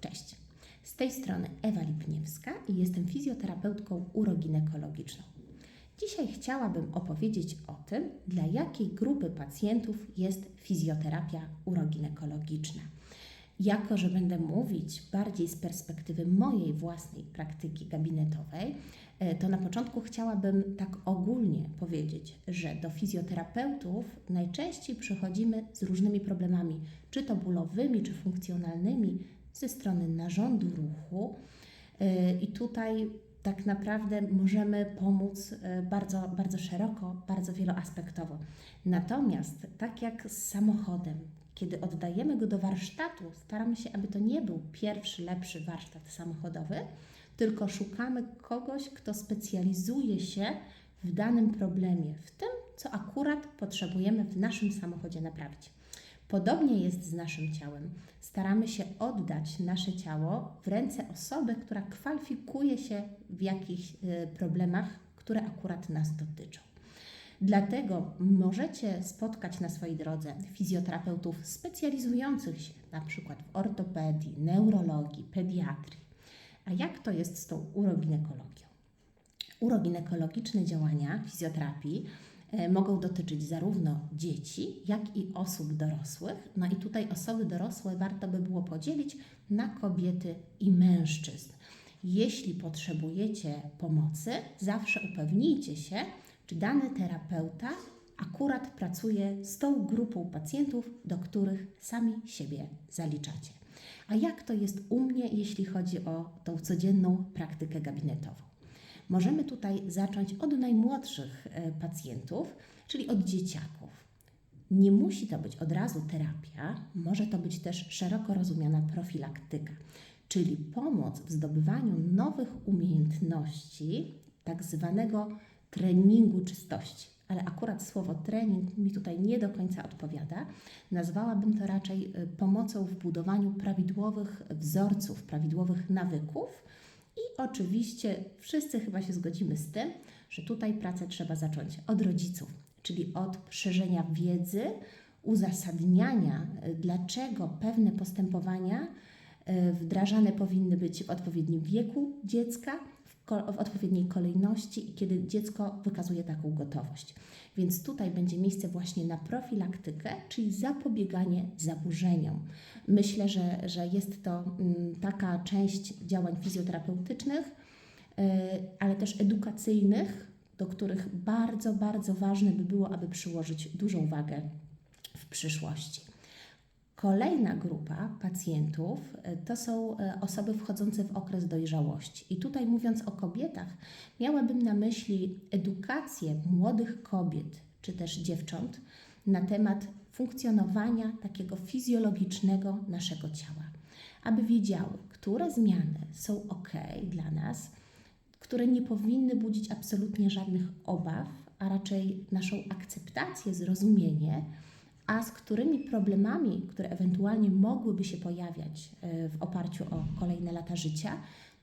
Cześć. Z tej strony Ewa Lipniewska i jestem fizjoterapeutką uroginekologiczną. Dzisiaj chciałabym opowiedzieć o tym, dla jakiej grupy pacjentów jest fizjoterapia uroginekologiczna. Jako, że będę mówić bardziej z perspektywy mojej własnej praktyki gabinetowej, e, to na początku chciałabym tak ogólnie powiedzieć, że do fizjoterapeutów najczęściej przychodzimy z różnymi problemami, czy to bólowymi, czy funkcjonalnymi, ze strony narządu ruchu. E, I tutaj tak naprawdę możemy pomóc e, bardzo, bardzo szeroko, bardzo wieloaspektowo. Natomiast tak jak z samochodem, kiedy oddajemy go do warsztatu, staramy się, aby to nie był pierwszy, lepszy warsztat samochodowy, tylko szukamy kogoś, kto specjalizuje się w danym problemie, w tym, co akurat potrzebujemy w naszym samochodzie naprawić. Podobnie jest z naszym ciałem. Staramy się oddać nasze ciało w ręce osoby, która kwalifikuje się w jakichś y, problemach, które akurat nas dotyczą. Dlatego możecie spotkać na swojej drodze fizjoterapeutów specjalizujących się na przykład w ortopedii, neurologii, pediatrii. A jak to jest z tą uroginekologią? Uroginekologiczne działania fizjoterapii mogą dotyczyć zarówno dzieci, jak i osób dorosłych. No i tutaj osoby dorosłe warto by było podzielić na kobiety i mężczyzn. Jeśli potrzebujecie pomocy, zawsze upewnijcie się, czy dany terapeuta akurat pracuje z tą grupą pacjentów, do których sami siebie zaliczacie. A jak to jest u mnie, jeśli chodzi o tą codzienną praktykę gabinetową? Możemy tutaj zacząć od najmłodszych e, pacjentów, czyli od dzieciaków. Nie musi to być od razu terapia, może to być też szeroko rozumiana profilaktyka, czyli pomoc w zdobywaniu nowych umiejętności, tak zwanego treningu czystości. Ale akurat słowo trening mi tutaj nie do końca odpowiada. Nazwałabym to raczej y, pomocą w budowaniu prawidłowych wzorców, prawidłowych nawyków. I oczywiście wszyscy chyba się zgodzimy z tym, że tutaj pracę trzeba zacząć od rodziców, czyli od szerzenia wiedzy, uzasadniania, y, dlaczego pewne postępowania y, wdrażane powinny być w odpowiednim wieku dziecka, w odpowiedniej kolejności i kiedy dziecko wykazuje taką gotowość. Więc tutaj będzie miejsce właśnie na profilaktykę, czyli zapobieganie zaburzeniom. Myślę, że, że jest to mm, taka część działań fizjoterapeutycznych, y, ale też edukacyjnych, do których bardzo, bardzo ważne by było, aby przyłożyć dużą wagę w przyszłości. Kolejna grupa pacjentów e, to są e, osoby wchodzące w okres dojrzałości. I tutaj mówiąc o kobietach, miałabym na myśli edukację młodych kobiet czy też dziewcząt na temat funkcjonowania takiego fizjologicznego naszego ciała, aby wiedziały, które zmiany są ok dla nas, które nie powinny budzić absolutnie żadnych obaw, a raczej naszą akceptację, zrozumienie a z którymi problemami, które ewentualnie mogłyby się pojawiać e, w oparciu o kolejne lata życia,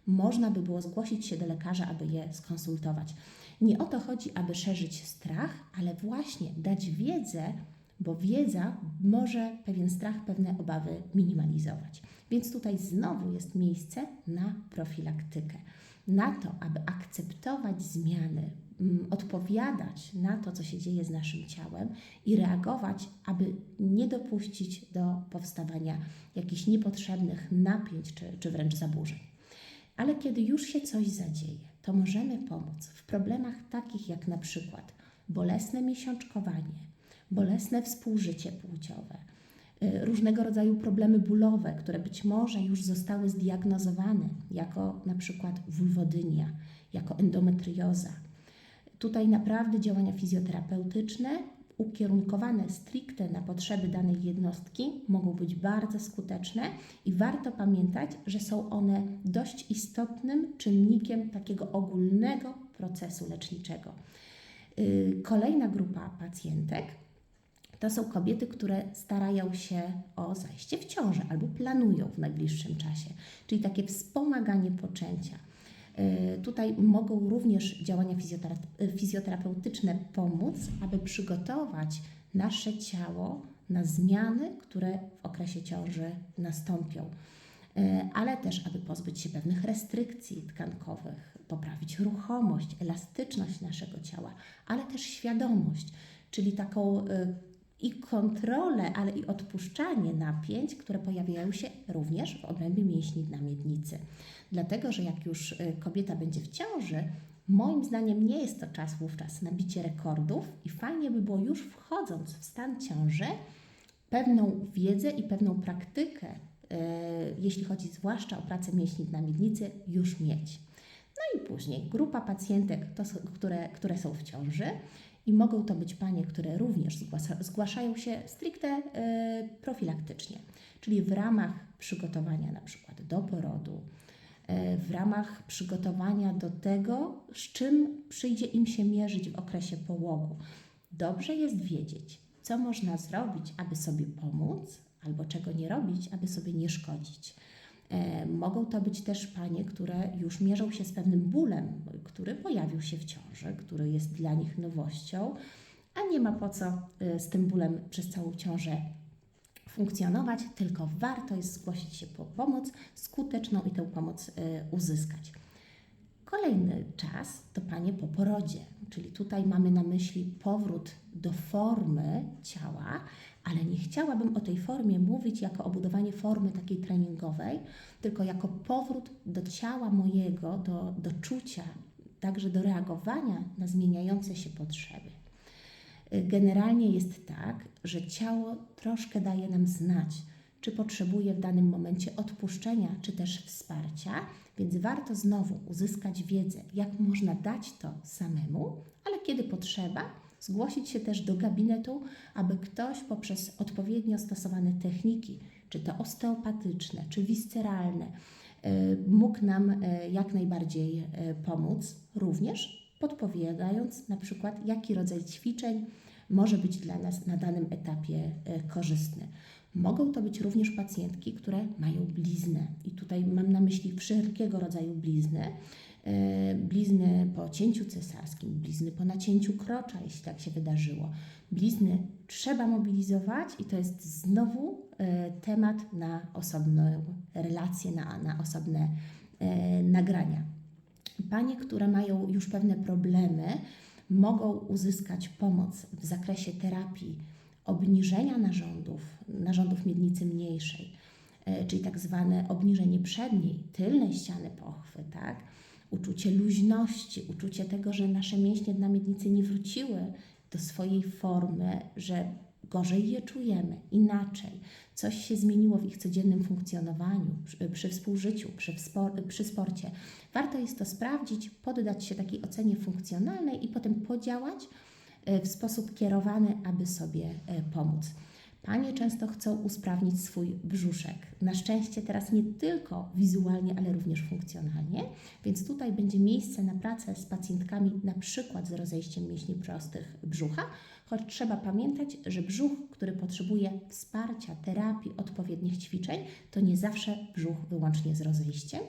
można by było zgłosić się do lekarza, aby je skonsultować. Nie o to chodzi, aby szerzyć strach, ale właśnie dać wiedzę, bo wiedza może pewien strach, pewne obawy minimalizować. Więc tutaj znowu jest miejsce na profilaktykę, na to, aby akceptować zmiany, Mm, odpowiadać na to, co się dzieje z naszym ciałem i reagować, aby nie dopuścić do powstawania jakichś niepotrzebnych napięć czy, czy wręcz zaburzeń. Ale kiedy już się coś zadzieje, to możemy pomóc w problemach takich jak na przykład bolesne miesiączkowanie, bolesne współżycie płciowe, różnego rodzaju problemy bólowe, które być może już zostały zdiagnozowane jako na przykład wulwodynia, jako endometrioza, Tutaj naprawdę działania fizjoterapeutyczne ukierunkowane stricte na potrzeby danej jednostki mogą być bardzo skuteczne i warto pamiętać, że są one dość istotnym czynnikiem takiego ogólnego procesu leczniczego. Y, kolejna grupa pacjentek to są kobiety, które starają się o zajście w ciążę albo planują w najbliższym czasie, czyli takie wspomaganie poczęcia. E, tutaj mogą również działania fizjoterapeutyczne pomóc, aby przygotować nasze ciało na zmiany, które w okresie ciąży nastąpią. e, ale też aby pozbyć się pewnych restrykcji tkankowych, poprawić ruchomość, elastyczność naszego ciała, ale też świadomość, czyli taką e, i kontrolę, ale i odpuszczanie napięć, które pojawiają się również w obrębie mięśni dna miednicy. Dlatego, że jak już e, kobieta będzie w ciąży, moim zdaniem nie jest to czas wówczas na bicie rekordów i fajnie by było już wchodząc w stan ciąży, pewną wiedzę i pewną praktykę, e, jeśli chodzi zwłaszcza o pracę mięśni dna miednicy, już mieć. No i później grupa pacjentek, to, które, które są w ciąży i mogą to być panie, które również zgłasza, zgłaszają się stricte e, profilaktycznie, czyli w ramach przygotowania na przykład do porodu, e, w ramach przygotowania do tego, z czym przyjdzie im się mierzyć w okresie połogu. Dobrze jest wiedzieć, co można zrobić, aby sobie pomóc, albo czego nie robić, aby sobie nie szkodzić. E, Mogą to być też panie, które już mierzą się z pewnym bólem, który pojawił się w ciąży, który jest dla nich nowością, a nie ma po co e, z tym bólem przez całą ciążę funkcjonować, tylko warto jest zgłosić się po pomoc skuteczną i tę pomoc e, uzyskać. Kolejny czas to panie po porodzie, czyli tutaj mamy na myśli powrót do formy ciała, ale nie chciałabym o tej formie mówić jako o budowanie formy takiej treningowej, tylko jako powrót do ciała mojego, do, do czucia, także do reagowania na zmieniające się potrzeby. Y, Generalnie jest tak, że ciało troszkę daje nam znać, czy potrzebuje w danym momencie odpuszczenia, czy też wsparcia, więc warto znowu uzyskać wiedzę, jak można dać to samemu, ale kiedy potrzeba, zgłosić się też do gabinetu, aby ktoś poprzez odpowiednio stosowane techniki, czy to osteopatyczne, czy visceralne, y, mógł nam y, jak najbardziej y, pomóc, również podpowiadając na przykład, jaki rodzaj ćwiczeń może być dla nas na danym etapie e, korzystny. Mogą to być również pacjentki, które mają bliznę i tutaj mam na myśli wszelkiego rodzaju blizny. E, Blizny po cięciu cesarskim, blizny po nacięciu krocza, jeśli tak się wydarzyło. Blizny trzeba mobilizować i to jest znowu e, temat na osobną relację, na, na osobne e, nagrania. Panie, które mają już pewne problemy, mogą uzyskać pomoc w zakresie terapii obniżenia narządów, narządów miednicy mniejszej, e, czyli tak zwane obniżenie przedniej, tylnej ściany pochwy, tak? Uczucie luźności, uczucie tego, że nasze mięśnie dna miednicy nie wróciły do swojej formy, że gorzej je czujemy, inaczej. Coś się zmieniło w ich codziennym funkcjonowaniu, przy, przy współżyciu, przy, wspor, przy sporcie. Warto jest to sprawdzić, poddać się takiej ocenie funkcjonalnej i potem podziałać w sposób kierowany, aby sobie e, pomóc. Panie często chcą usprawnić swój brzuszek. Na szczęście teraz nie tylko wizualnie, ale również funkcjonalnie, więc tutaj będzie miejsce na pracę z pacjentkami, na przykład z rozejściem mięśni prostych brzucha, choć trzeba pamiętać, że brzuch, który potrzebuje wsparcia, terapii, odpowiednich ćwiczeń, to nie zawsze brzuch wyłącznie z rozejściem,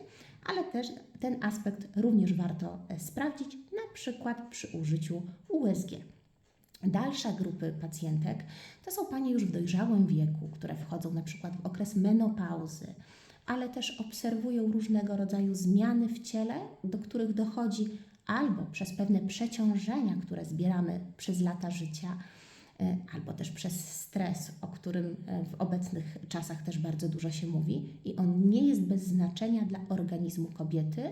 ale też ten aspekt również warto e, sprawdzić, na przykład przy użyciu USG. Dalsza grupy pacjentek to są panie już w dojrzałym wieku, które wchodzą na przykład w okres menopauzy, ale też obserwują różnego rodzaju zmiany w ciele, do których dochodzi albo przez pewne przeciążenia, które zbieramy przez lata życia, e, albo też przez stres, o którym e, w obecnych czasach też bardzo dużo się mówi, i on nie jest bez znaczenia dla organizmu kobiety,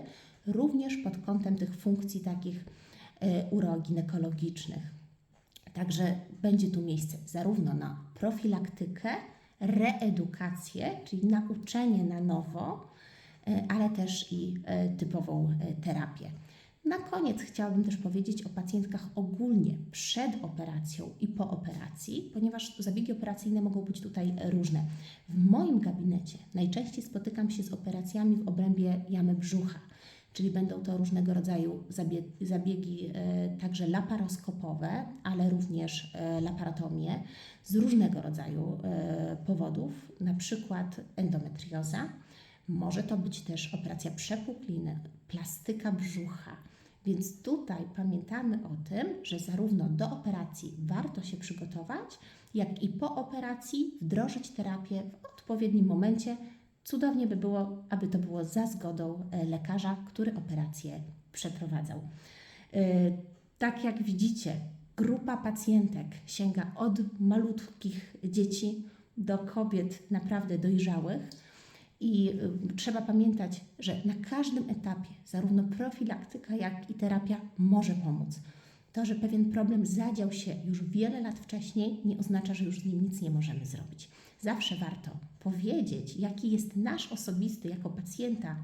również pod kątem tych funkcji takich e, uroginekologicznych. Także będzie tu miejsce zarówno na profilaktykę, reedukację, czyli nauczenie na nowo, e, ale też i e, typową e, terapię. Na koniec chciałabym też powiedzieć o pacjentkach ogólnie przed operacją i po operacji, ponieważ zabiegi operacyjne mogą być tutaj różne. W moim gabinecie najczęściej spotykam się z operacjami w obrębie jamy brzucha, czyli będą to różnego rodzaju zabie- zabiegi e, także laparoskopowe, ale również e, laparotomie z różnego rodzaju e, powodów, na przykład endometrioza. Może to być też operacja przepukliny, plastyka brzucha. Więc tutaj pamiętamy o tym, że zarówno do operacji warto się przygotować, jak i po operacji wdrożyć terapię w odpowiednim momencie, Cudownie by było, aby to było za zgodą e, lekarza, który operację przeprowadzał. E, Tak jak widzicie, grupa pacjentek sięga od malutkich dzieci do kobiet naprawdę dojrzałych. I y, trzeba pamiętać, że na każdym etapie zarówno profilaktyka, jak i terapia może pomóc. To, że pewien problem zadział się już wiele lat wcześniej, nie oznacza, że już z nim nic nie możemy zrobić. Zawsze warto powiedzieć, jaki jest nasz osobisty jako pacjenta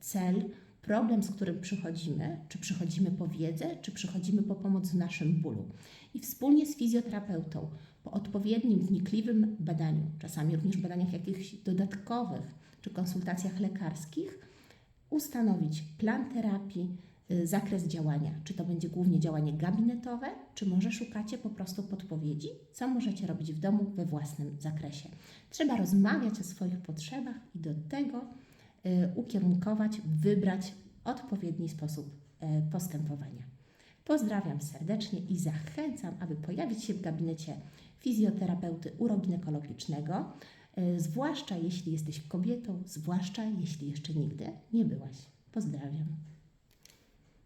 cel, problem, z którym przychodzimy, czy przychodzimy po wiedzę, czy przychodzimy po pomoc w naszym bólu. I wspólnie z fizjoterapeutą, po odpowiednim, wnikliwym badaniu, czasami również badaniach jakichś dodatkowych, czy konsultacjach lekarskich, ustanowić plan terapii, zakres działania. Czy to będzie głównie działanie gabinetowe, czy może szukacie po prostu podpowiedzi, co możecie robić w domu we własnym zakresie. Trzeba rozmawiać o swoich potrzebach i do tego y, ukierunkować, wybrać odpowiedni sposób y, postępowania. Pozdrawiam serdecznie i zachęcam, aby pojawić się w gabinecie fizjoterapeuty uroginekologicznego, y, zwłaszcza jeśli jesteś kobietą, zwłaszcza jeśli jeszcze nigdy nie byłaś. Pozdrawiam.